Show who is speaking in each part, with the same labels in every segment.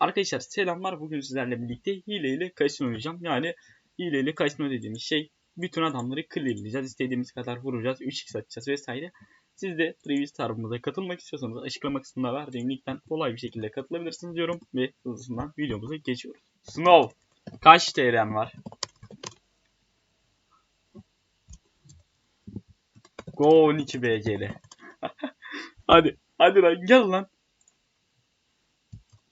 Speaker 1: Arkadaşlar selamlar. Bugün sizlerle birlikte hile ile kasino oynayacağım. Yani hile ile kasino dediğimiz şey bütün adamları clearleyeceğiz. İstediğimiz kadar vuracağız. 3x atacağız vesaire. Siz de previous tarafımıza katılmak istiyorsanız açıklama kısmında verdiğim linkten kolay bir şekilde katılabilirsiniz diyorum. Ve hızlısından videomuza geçiyoruz. Snow. Kaç TL'n var? Go 12 BG'de. hadi. Hadi lan gel lan.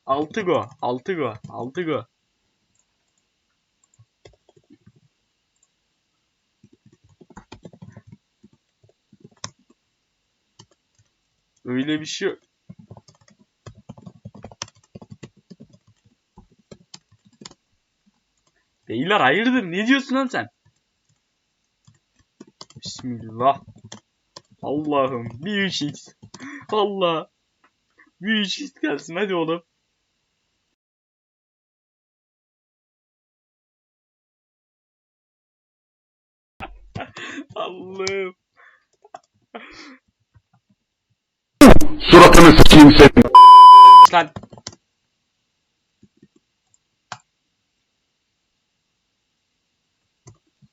Speaker 1: 6 go. 6 go. 6 go. Öyle bir şey yok. Beyler hayırdır? Ne diyorsun lan sen? Bismillah. Allah'ım. Bir 3x. Allah. Bir 3x gelsin hadi oğlum. Allah'ım.
Speaker 2: Suratını sikeyim senin.
Speaker 1: Lan.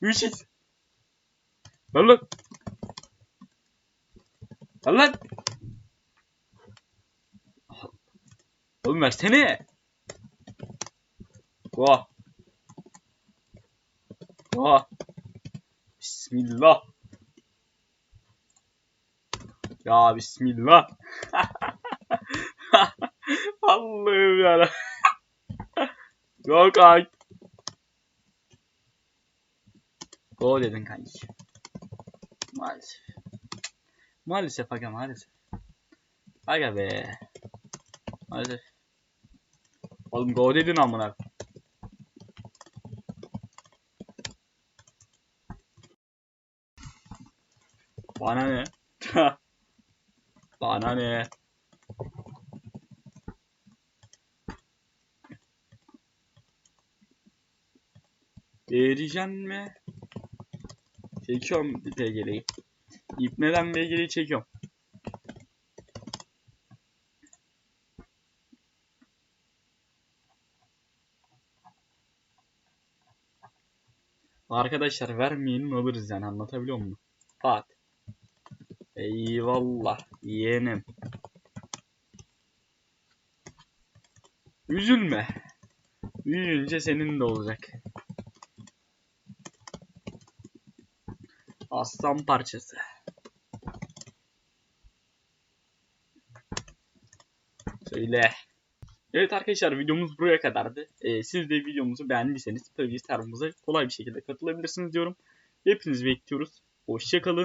Speaker 1: Üç x. Lan lan. Lan lan. Oğlum versene. Oha. Oha. Bismillah. Ya bismillah. Allah'ım ya. Yok ay. Go dedin kanki. Maalesef. Maalesef aga maalesef. Aga be. Maalesef. Oğlum go dedin amına. Bana ne? Bana ne? Vereceğim mi? Çekiyorum BG'yi. İpneden BG'yi çekiyorum. Arkadaşlar vermeyenin alırız yani anlatabiliyor muyum? Fat. Eyvallah yeğenim. Üzülme. Büyüyünce senin de olacak. Aslan parçası. Söyle. Evet arkadaşlar videomuz buraya kadardı. Ee, siz de videomuzu beğendiyseniz previous tarafımıza kolay bir şekilde katılabilirsiniz diyorum. Hepinizi bekliyoruz. Hoşçakalın.